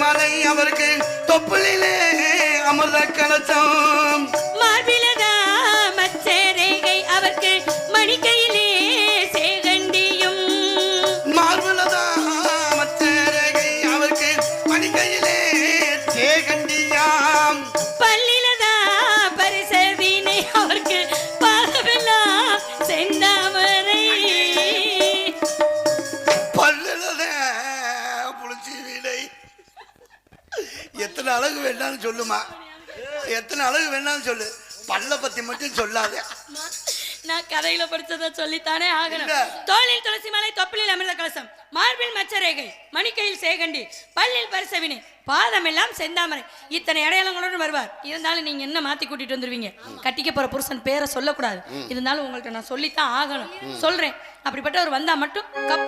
மலை அவருக்கு தொப்புளிலே அமிர்த கலசம். மார்புலதா மச்சேரைகை அவருக்கு மணிக்கையிலே சேகண்டியும். எத்தனை அழகு வேணாலும் சொல்லுமா? எத்தனை அழகு வேணாலும் சொல்லு. பல்ல பத்தி மட்டும் சொல்லாத. நான் கதையில படிச்சதை சொல்லித்தானே ஆகணும். தோளில் துளசி மாலை தொப்பிலில் அமிர்த கலசம். மார்பில் மச்சரேகை மணிக்கையில் சேகண்டி பல்லில் பரிசவினை பாதமெல்லாம் செந்தாமரை. இத்தனை அடையாளங்களோடு வருவார். இருந்தாலும் நீங்க என்ன மாத்தி கூட்டிட்டு வந்துருவீங்க? கட்டிக்க போற புருஷன் பேரை சொல்லக்கூடாது. இருந்தாலும் உங்கள்ட்ட நான் சொல்லித்தான் ஆகணும். சொல்றேன். அப்படிப்பட்டவர் வந்தா மட்டும் கப்பு